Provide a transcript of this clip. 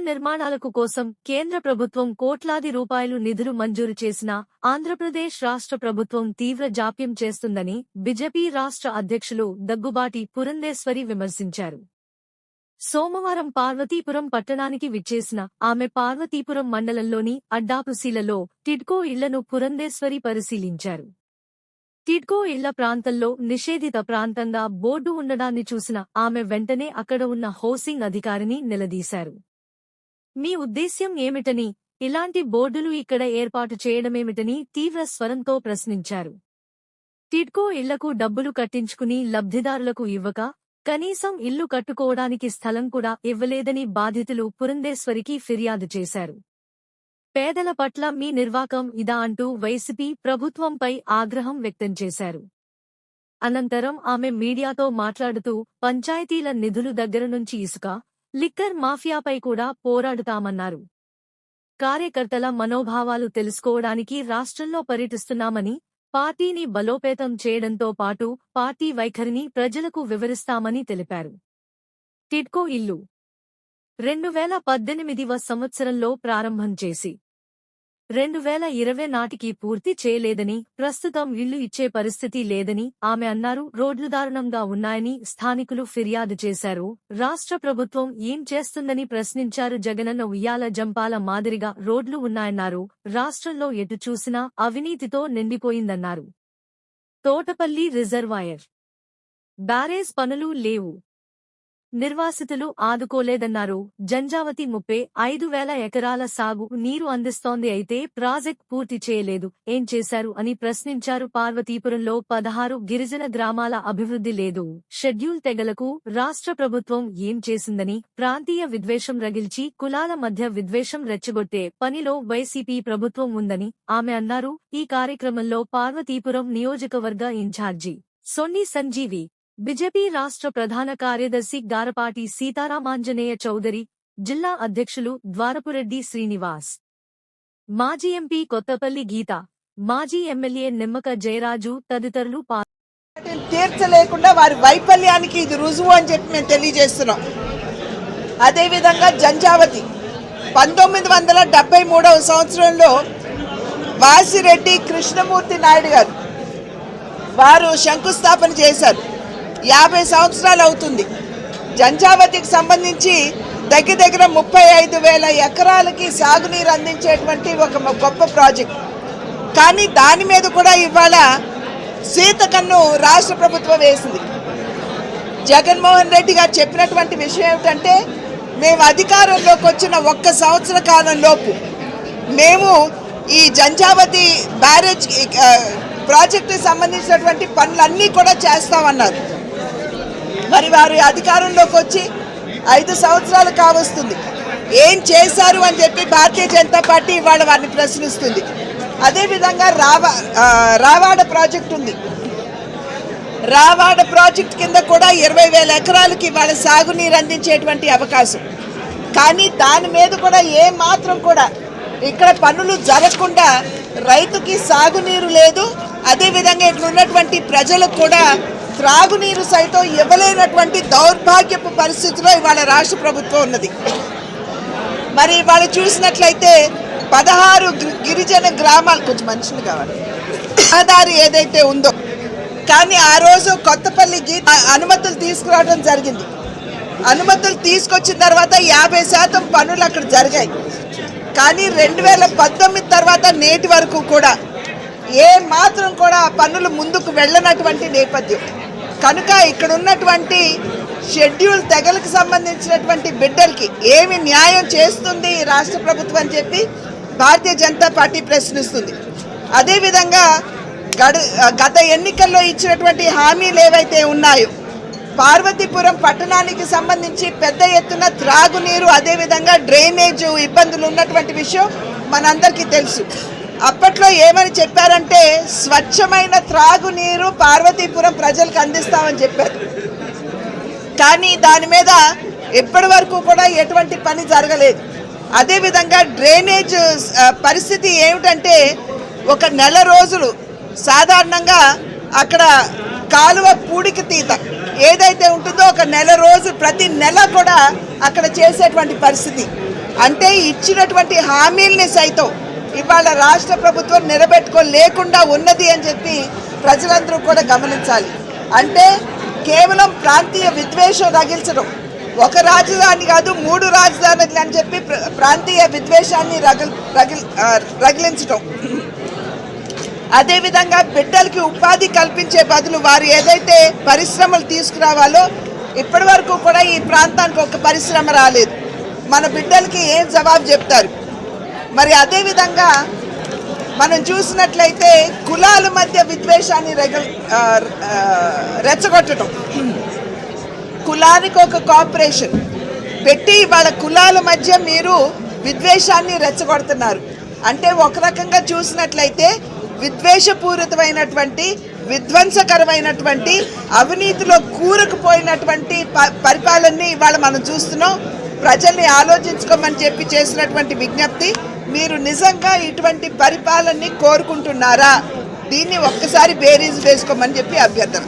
నిర్మాణాలకు కోసం కేంద్ర ప్రభుత్వం కోట్లాది రూపాయలు నిధులు మంజూరు చేసినా ఆంధ్రప్రదేశ్ రాష్ట్ర ప్రభుత్వం తీవ్ర జాప్యం చేస్తుందని బిజెపి రాష్ట్ర అధ్యక్షులు దగ్గుబాటి పురంధేశ్వరి విమర్శించారు. సోమవారం పార్వతీపురం పట్టణానికి విచ్చేసిన ఆమె పార్వతీపురం మండలంలోని అడ్డాపుసీలలో టిడ్కో ఇళ్ళను పురంధేశ్వరి పరిశీలించారు. టిడ్కో ఇళ్ళ ప్రాంతంలో నిషేధిత ప్రాంతంగా బోర్డు ఉండడాన్ని చూసిన ఆమె వెంటనే అక్కడ ఉన్న హౌసింగ్ అధికారిని నిలదీశారు. మీ ఉద్దేశ్యం ఏమిటని? ఇలాంటి బోర్డులు ఇక్కడ ఏర్పాటు చేయడమేమిటని తీవ్ర స్వరంతో ప్రశ్నించారు. టిడ్కో ఇళ్ళకు డబ్బులు కట్టించుకుని లబ్ధిదారులకు ఇవ్వక కనీసం ఇల్లు కట్టుకోవడానికి స్థలం కూడా ఇవ్వలేదని బాధితులు పురంధేశ్వరికి ఫిర్యాదు చేశారు. పేదల పట్ల మీ నిర్వాకం ఇదా అంటూ వైసీపీ ప్రభుత్వంపై ఆగ్రహం వ్యక్తం చేశారు. అనంతరం ఆమె మీడియాతో మాట్లాడుతూ పంచాయతీల నిధులు దగ్గర నుంచి ఇసుక లిక్కర్ మాఫియాపై కూడా పోరాడుతామన్నారు. కార్యకర్తల మనోభావాలు తెలుసుకోవడానికి రాష్ట్రంలో పర్యటిస్తున్నామని పార్టీని బలోపేతం చేయడంతో పాటు పార్టీ వైఖరిని ప్రజలకు వివరిస్తామని తెలిపారు. టిడ్కో ఇల్లు రెండు వేల పద్దెనిమిదివ సంవత్సరంలో ప్రారంభం చేసి రెండు వేల ఇరవై నాటికి పూర్తి చేయలేదని ప్రస్తుతం ఇల్లు ఇచ్చే పరిస్థితి లేదని ఆమె అన్నారు. రోడ్లు దారుణంగా ఉన్నాయని స్థానికులు ఫిర్యాదు చేశారు. రాష్ట్ర ప్రభుత్వం ఏం చేస్తుందని ప్రశ్నించారు. జగనన్న ఉయ్యాల జంపాల మాదిరిగా రోడ్లు ఉన్నాయన్నారు. రాష్ట్రంలో ఎటు చూసినా అవినీతితో నిండిపోయిందన్నారు. తోటపల్లి రిజర్వాయర్. బ్యారేజ్ పనులు లేవు. నిర్వాసితులు ఆదుకోలేదన్నారు. జంజావతి ముప్పై ఐదు వేల ఎకరాల సాగు నీరు అందిస్తోంది అయితే ప్రాజెక్ట్ పూర్తి చేయలేదు. ఏం చేశారు అని ప్రశ్నించారు పార్వతీపురంలో పదహారు గిరిజన గ్రామాల అభివృద్ధి లేదు. షెడ్యూల్ తెగలకు రాష్ట్ర ప్రభుత్వం ఏం చేసిందని ప్రాంతీయ విద్వేషం రగిల్చి కులాల మధ్య విద్వేషం రెచ్చగొట్టే పనిలో వైసీపీ ప్రభుత్వం ఉందని ఆమె అన్నారు. ఈ కార్యక్రమంలో పార్వతీపురం నియోజకవర్గ ఇన్ఛార్జి సొన్ని సంజీవి బీజేపీ రాష్ట్ర ప్రధాన కార్యదర్శి గారపాటి సీతారామాంజనేయ చౌదరి జిల్లా అధ్యక్షులు ద్వారపురెడ్డి శ్రీనివాస్. మాజీ ఎంపీ కొత్తపల్లి గీత మాజీ ఎమ్మెల్యే నిమ్మక జయరాజు తదితరులు తీర్చలేకుండా వారి వైఫల్యానికి ఇది రుజువు అని చెప్పి మేము తెలియజేస్తున్నాం. అదేవిధంగా జంజావతి పంతొమ్మిది వందల డెబ్బై మూడవ సంవత్సరంలో వాసిరెడ్డి కృష్ణమూర్తి నాయుడు గారు వారు శంకుస్థాపన చేశారు. యాభై సంవత్సరాలు అవుతుంది. జంజావతికి సంబంధించి దగ్గర దగ్గర ముప్పై ఐదు వేల ఎకరాలకి సాగునీరు అందించేటువంటి ఒక గొప్ప ప్రాజెక్ట్. కానీ దాని మీద కూడా ఇవాళ సీతకన్ను రాష్ట్ర ప్రభుత్వం వేసింది. జగన్మోహన్ రెడ్డి గారు చెప్పినటువంటి విషయం ఏమిటంటే మేము అధికారంలోకి వచ్చిన ఒక్క సంవత్సర కాలంలోపు మేము ఈ జంజావతి బ్యారేజ్ ప్రాజెక్టుకి సంబంధించినటువంటి పనులన్నీ కూడా చేస్తామన్నారు. మరి వారు అధికారంలోకి వచ్చి ఐదు సంవత్సరాలు కావస్తుంది. ఏం చేశారు అని చెప్పి భారతీయ జనతా పార్టీ ఇవాళ వారిని ప్రశ్నిస్తుంది. అదేవిధంగా రావా రావాడ ప్రాజెక్ట్ ఉంది. రావాడ ప్రాజెక్ట్ కింద కూడా ఇరవై వేల ఎకరాలకి ఇవాళ సాగునీరు అందించేటువంటి అవకాశం. కానీ దాని మీద కూడా ఏ మాత్రం కూడా ఇక్కడ పనులు జరగకుండా రైతుకి సాగునీరు లేదు. అదేవిధంగా ఇక్కడ ఉన్నటువంటి ప్రజలకు కూడా త్రాగునీరు సైతం ఇవ్వలేనటువంటి దౌర్భాగ్యపు పరిస్థితిలో ఇవాళ రాష్ట్ర ప్రభుత్వం ఉన్నది. మరి ఇవాళ చూసినట్లయితే పదహారు గిరిజన గ్రామాలు కొంచెం మంచిది కావాలి. రహదారి ఏదైతే ఉందో. కానీ ఆ రోజు కొత్తపల్లికి అనుమతులు తీసుకురావడం జరిగింది. అనుమతులు తీసుకొచ్చిన తర్వాత యాభై శాతం పనులు అక్కడ జరిగాయి. కానీ రెండు వేల పంతొమ్మిది తర్వాత నేటి వరకు కూడా ఏ మాత్రం కూడా ఆ పనులు ముందుకు వెళ్ళనటువంటి నేపథ్యం. కనుక ఇక్కడ ఉన్నటువంటి షెడ్యూల్ తెగలకు సంబంధించినటువంటి బిడ్డలకి ఏమి న్యాయం చేస్తుంది రాష్ట్ర ప్రభుత్వం అని చెప్పి భారతీయ జనతా పార్టీ ప్రశ్నిస్తుంది. అదేవిధంగా గడు గత ఎన్నికల్లో ఇచ్చినటువంటి హామీలు ఏవైతే ఉన్నాయో పార్వతీపురం పట్టణానికి సంబంధించి పెద్ద ఎత్తున త్రాగునీరు అదేవిధంగా డ్రైనేజ్ ఇబ్బందులు ఉన్నటువంటి విషయం మనందరికీ తెలుసు. అప్పట్లో ఏమని చెప్పారంటే స్వచ్ఛమైన త్రాగునీరు పార్వతీపురం ప్రజలకు అందిస్తామని చెప్పారు. కానీ దాని మీద ఇప్పటి వరకు కూడా ఎటువంటి పని జరగలేదు. అదేవిధంగా డ్రైనేజ్ పరిస్థితి ఏమిటంటే ఒక నెల రోజులు సాధారణంగా అక్కడ కాలువ పూడికి తీత. ఏదైతే ఉంటుందో ఒక నెల రోజు ప్రతి నెల కూడా అక్కడ చేసేటువంటి పరిస్థితి. అంటే ఇచ్చినటువంటి హామీల్ని సైతం ఇవాళ రాష్ట్ర ప్రభుత్వం నిలబెట్టుకోలేకుండా ఉన్నది అని చెప్పి ప్రజలందరూ కూడా గమనించాలి. అంటే కేవలం ప్రాంతీయ విద్వేషం రగిల్చడం. ఒక రాజధాని కాదు మూడు రాజధానులు అని చెప్పి ప్ర- ప్రాంతీయ విద్వేషాన్ని రగిల్ రగిల్ రగిలించడం. అదేవిధంగా బిడ్డలకి ఉపాధి కల్పించే బదులు వారు ఏదైతే పరిశ్రమలు తీసుకురావాలో ఇప్పటి వరకు కూడా ఈ ప్రాంతానికి ఒక పరిశ్రమ రాలేదు. మన బిడ్డలకి ఏం జవాబు చెప్తారు? మరి అదేవిధంగా మనం చూసినట్లయితే కులాల మధ్య విద్వేషాన్ని రెగల్ రెచ్చగొట్టడం. కులానికి ఒక కార్పొరేషన్ పెట్టి వాళ్ళ కులాల మధ్య మీరు విద్వేషాన్ని రెచ్చగొడుతున్నారు. అంటే ఒక రకంగా చూసినట్లయితే విద్వేషపూరితమైనటువంటి విధ్వంసకరమైనటువంటి అవినీతిలో కూరుకుపోయినటువంటి ప- పరిపాలనని ఇవాళ మనం చూస్తున్నాం. ప్రజల్ని ఆలోచించుకోమని చెప్పి చేసినటువంటి విజ్ఞప్తి మీరు నిజంగా ఇటువంటి పరిపాలనని కోరుకుంటున్నారా? దీన్ని ఒక్కసారి బేరీజ్ వేసుకోమని చెప్పి అభ్యర్థన.